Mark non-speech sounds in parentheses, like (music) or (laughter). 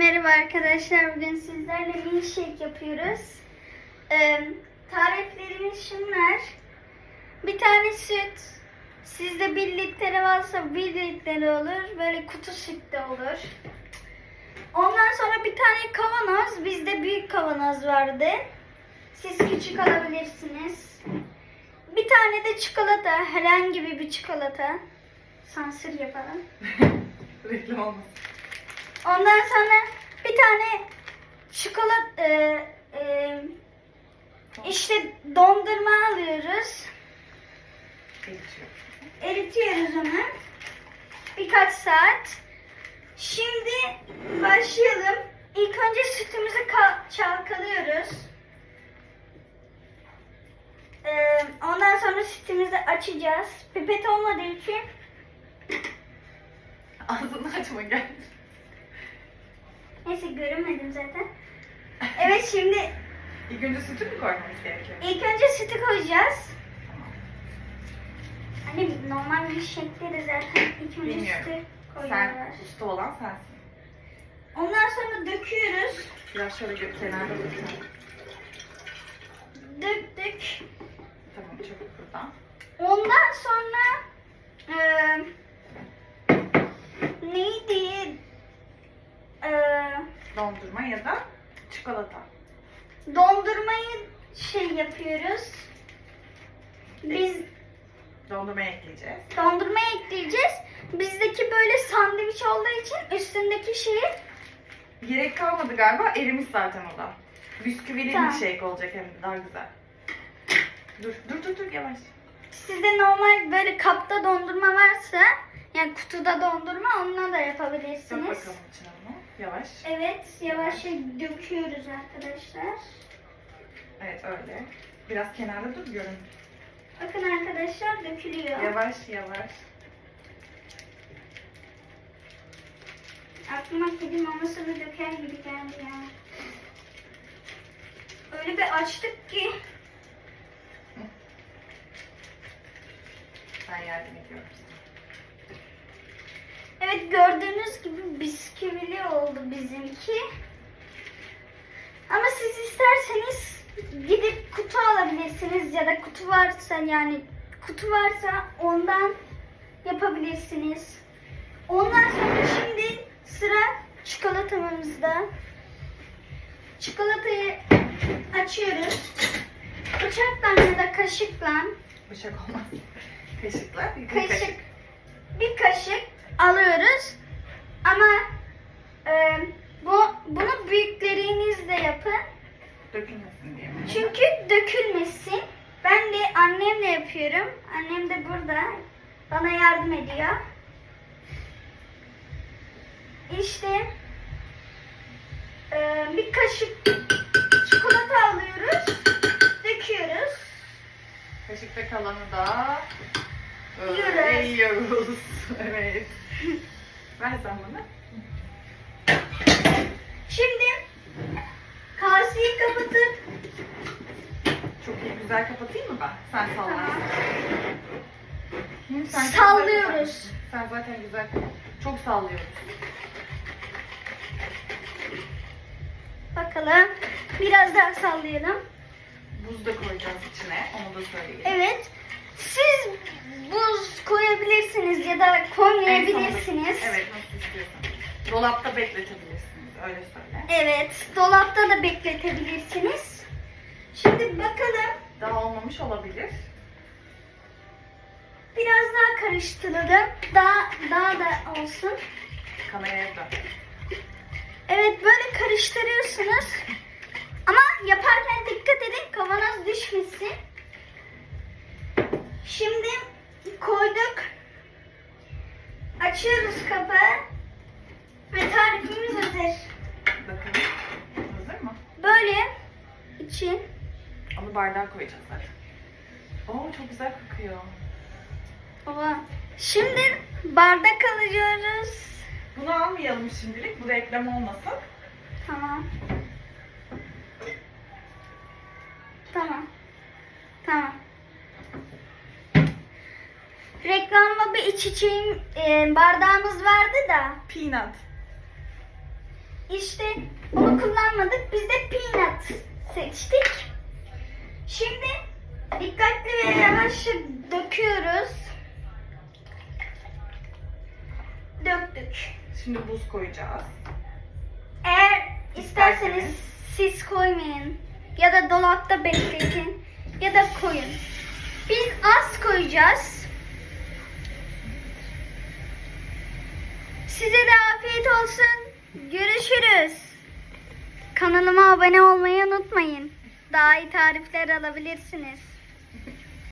Merhaba arkadaşlar. Bugün sizlerle milkshake yapıyoruz. Ee, tariflerimiz şunlar. Bir tane süt. Sizde bir litre varsa bir litre olur. Böyle kutu süt de olur. Ondan sonra bir tane kavanoz. Bizde büyük kavanoz vardı. Siz küçük alabilirsiniz. Bir tane de çikolata. Herhangi bir çikolata. Sansür yapalım. (laughs) Reklam olmasın. Ondan sonra bir tane çikolata e, e, işte dondurma alıyoruz. Eritiyoruz onu. Birkaç saat. Şimdi başlayalım. İlk önce sütümüzü ka- çalkalıyoruz. E, ondan sonra sütümüzü açacağız. Pipet olmadığı için Ağzını açma gel. Neyse göremedim zaten. Evet şimdi İlk önce sütü mü koymamız gerekiyor? İlk önce sütü koyacağız. Hani normal bir şekilde de zaten ilk önce Bilmiyorum. sütü koyuyorlar. Sen usta olan sensin. Ondan sonra döküyoruz. Biraz şöyle gö- kenarda dursun. Döktük. Tamam çabuk buradan. Ondan sonra eee neydi? Eee Dondurma ya da çikolata. dondurmayı şey yapıyoruz. Biz Dondurma ekleyeceğiz. dondurma ekleyeceğiz. Bizdeki böyle sandviç olduğu için üstündeki şeyi Gerek kalmadı galiba. Erimiş zaten o da. Bisküvili Tamam. bir shake olacak hem de daha güzel. Dur dur dur dur yavaş. Sizde normal böyle kapta dondurma varsa yani kutuda dondurma onunla da Dök yapabilirsiniz. bakalım içine bunu. Yavaş. Evet yavaşça döküyoruz arkadaşlar. Evet öyle. Biraz kenarda dur görün. Bakın arkadaşlar dökülüyor. Yavaş yavaş. Aklıma kedi mamasını döker gibi geldi ya. Öyle bir açtık ki. Ben yardım ediyorum sana. Evet gördüğünüz bizimki. Ama siz isterseniz gidip kutu alabilirsiniz ya da kutu varsa yani kutu varsa ondan yapabilirsiniz. Ondan sonra şimdi sıra çikolatamızda. Çikolatayı açıyoruz. Bıçakla ya da kaşıkla Bıçak olmaz. Kaşıkla. bir kaşık. kaşık bir kaşık alıyoruz. Ama e, bu bunu büyüklerinizle yapın. Dökülmesin diye. mi? Çünkü dökülmesin. Ben de annemle yapıyorum. Annem de burada. Bana yardım ediyor. İşte e, bir kaşık çikolata alıyoruz. Döküyoruz. Kaşıkta kalanı da Yiyoruz. böyle yiyoruz. (laughs) evet. Ver sen bana. Şimdi kaseyi kapatıp Çok iyi güzel kapatayım mı ben? Sen salla. Tamam. Hı, sen Sallıyoruz. Sen zaten güzel. Çok sallıyoruz. bakalım. Biraz daha sallayalım. Buz da koyacağız içine. Onu da söyleyeyim. Evet. Siz buz koyabilirsiniz ya da koymayabilirsiniz. Evet nasıl. Dolapta bekletebilirsiniz. Öyle söyle. Evet, dolapta da bekletebilirsiniz. Şimdi bakalım. Daha olmamış olabilir. Biraz daha karıştıralım. Daha daha da olsun. Kameraya dön. Evet, böyle karıştırıyorsunuz. Ama yaparken dikkat edin kavanoz düşmesin. Şimdi koyduk. Açıyoruz kapağı. Ve tarifimiz hazır. Bakalım. Hazır mı? Böyle için Onu bardağa koyacağız zaten. Oo çok güzel kokuyor. Baba. Şimdi bardak alıyoruz. Bunu almayalım şimdilik. Bu reklam olmasın. Tamam. Tamam. Tamam. Reklamda bir içeceğim e, bardağımız vardı da. Peanut. İşte onu kullanmadık. Biz de peanut seçtik. Şimdi dikkatli ve yavaşça döküyoruz. Döktük. Şimdi buz koyacağız. Eğer isterseniz İsterseniz. siz koymayın ya da dolapta bekletin ya da koyun. Biz az koyacağız. Size de afiyet olsun. Görüşürüz. Kanalıma abone olmayı unutmayın. Daha iyi tarifler alabilirsiniz.